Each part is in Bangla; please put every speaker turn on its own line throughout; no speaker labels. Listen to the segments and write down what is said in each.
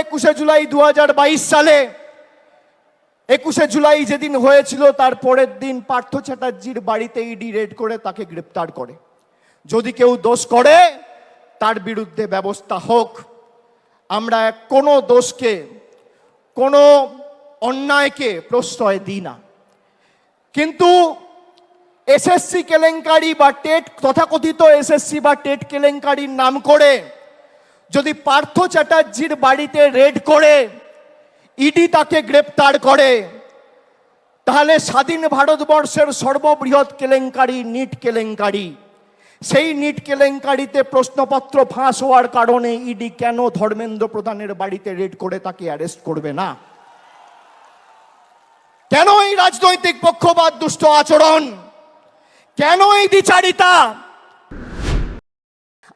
একুশে জুলাই দুহাজার বাইশ সালে, একুশে জুলাই যেদিন হয়েছিল, তার পরের দিন পার্থ চ্যাটার্জির বাড়িতে ইডি রেড করে তাকে গ্রেপ্তার করে। যদি কেউ দোষ করে, তার বিরুদ্ধে ব্যবস্থা হোক। আমরা কোনো দোষকে, কোনো অন্যায়কে প্রশ্রয় দিই না। কিন্তু এসএসসি কেলেঙ্কারি বা টেট, তথাকথিত এসএসসি বা টেট কেলেঙ্কারির নাম করে যদি পার্থ চ্যাটার্জির বাড়িতে রেড করে ইডি তাকে গ্রেপ্তার করে, তাহলে স্বাধীন ভারতবর্ষের সর্ববৃহৎ কেলেঙ্কারি নিট কেলেঙ্কারি। সেই নিট কেলেঙ্কারিতে প্রশ্নপত্র ফাঁস হওয়ার কারণে ইডি কেন ধর্মেন্দ্র প্রধানের বাড়িতে রেড করে তাকে অ্যারেস্ট করবে না? কেন এই রাজনৈতিক পক্ষপাত, দুষ্ট আচরণ? কেন এই দ্বিচারিতা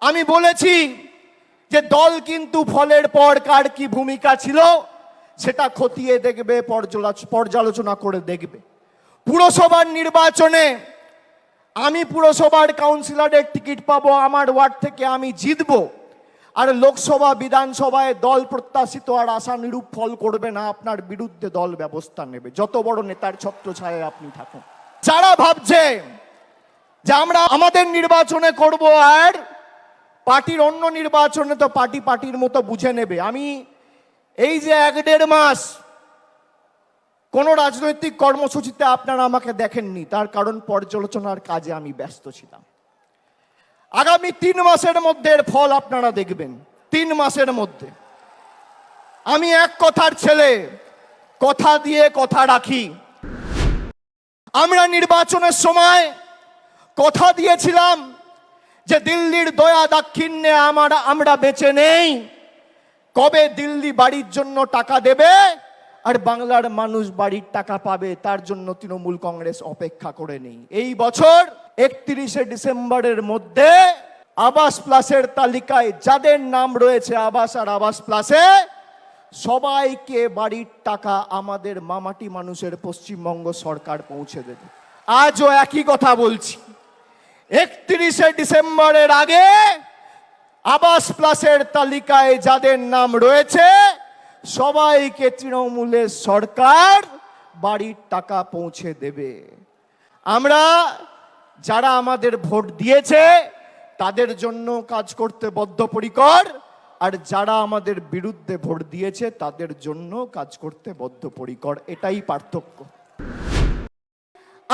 আমি বলেছি যে দল কিন্তু ফলের পর কার কি ভূমিকা ছিল, সেটা খতিয়ে দেখবে পর্যালোচনা করে দেখবে। পুরসভার নির্বাচনে আমি পুরসভার কাউন্সিলরের টিকিট পাবো, আমার ওয়ার্ড থেকে আমি জিতবো। আর লোকসভা, বিধানসভায় দল প্রত্যাশিত আর আশা নিরূপ ফল করবে না, আপনার বিরুদ্ধে দল ব্যবস্থা নেবে। যত বড় নেতার ছত্রছায়ায় আপনি থাকুন। যারা ভাবছে যে আমরা আমাদের নির্বাচনে করব আর পার্টির অন্য নির্বাচনে তো পার্টি পার্টির মতো বুঝে নেবে। আমি এই যে এক দেড় মাস কোনো রাজনৈতিক কর্মসূচিতে আপনারা আমাকে দেখেননি, তার কারণ পর্যালোচনার কাজে আমি ব্যস্ত ছিলাম। আগামী তিন মাসের মধ্যে এর ফল আপনারা দেখবেন, তিন মাসের মধ্যে। আমি এক কথার ছেলে, কথা দিয়ে কথা রাখি। আমরা নির্বাচনের সময় কথা দিয়েছিলাম যে দিল্লির দয়া দাক্ষিণ্যে আমার আমরা বেঁচে নেই, কবে দিল্লি বাড়ির জন্য টাকা দেবে আর বাংলার মানুষ বাড়ির টাকা পাবে, তার জন্য তৃণমূল কংগ্রেস অপেক্ষা করে নেই। এই বছর একত্রিশে ডিসেম্বরের মধ্যে আবাস প্লাসের তালিকায় যাদের নাম রয়েছে আবাস আর আবাস প্লাসে, সবাইকে বাড়ির টাকা আমাদের মামাটি মানুষের পশ্চিমবঙ্গ সরকার পৌঁছে দেবে। আজও একই কথা বলছি। একত্রিশে ডিসেম্বরের আগে আবাস প্লাসের তালিকায় যাদের নাম রয়েছে, সবাইকে তৃণমূলের সরকার বাড়ির টাকা পৌঁছে দেবে। আমরা যারা আমাদের ভোট দিয়েছে, তাদের জন্য কাজ করতে বদ্ধপরিকর, আর যারা আমাদের বিরুদ্ধে ভোট দিয়েছে, তাদের জন্য কাজ করতে বদ্ধপরিকর। এটাই পার্থক্য।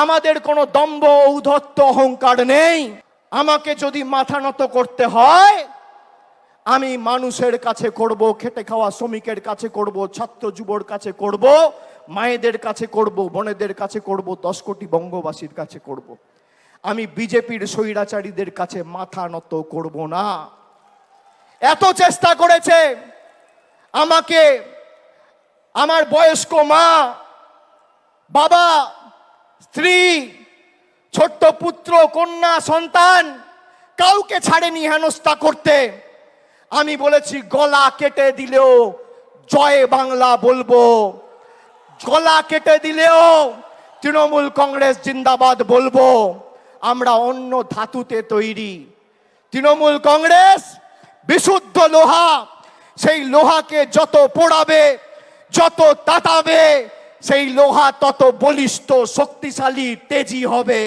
আমাদের কোনো দম্ভ ঔধত্য অহংকার নেই। আমাকে যদি মাথা নত করতে হয়, আমি মানুষের কাছে করব, খেটে খাওয়া শ্রমিকের কাছে করব, ছাত্র যুবর কাছে করব, মায়েদের কাছে করব, বোনেদের কাছে করব, দশ কোটি বঙ্গবাসীর কাছে করব। আমি বিজেপির স্বৈরাচারীদের কাছে মাথা নত করব না। এত চেষ্টা করেছে আমাকে, আমার বয়স্ক মা, বাবা স্ত্রী, ছোট্ট পুত্র, কন্যা, সন্তান, কাউকে ছাড়েনি হেনস্থা করতে। আমি বলেছি, গলা কেটে দিলেও জয় বাংলা বলব। গলা কেটে দিলেও তৃণমূল কংগ্রেস জিন্দাবাদ বলব। আমরা অন্য ধাতুতে তৈরি। তৃণমূল কংগ্রেস বিশুদ্ধ লোহা, সেই লোহাকে যত পোড়াবে, যত তাতাবে সেই লোহা তত বলিষ্ঠ শক্তিশালী তেজি হবে।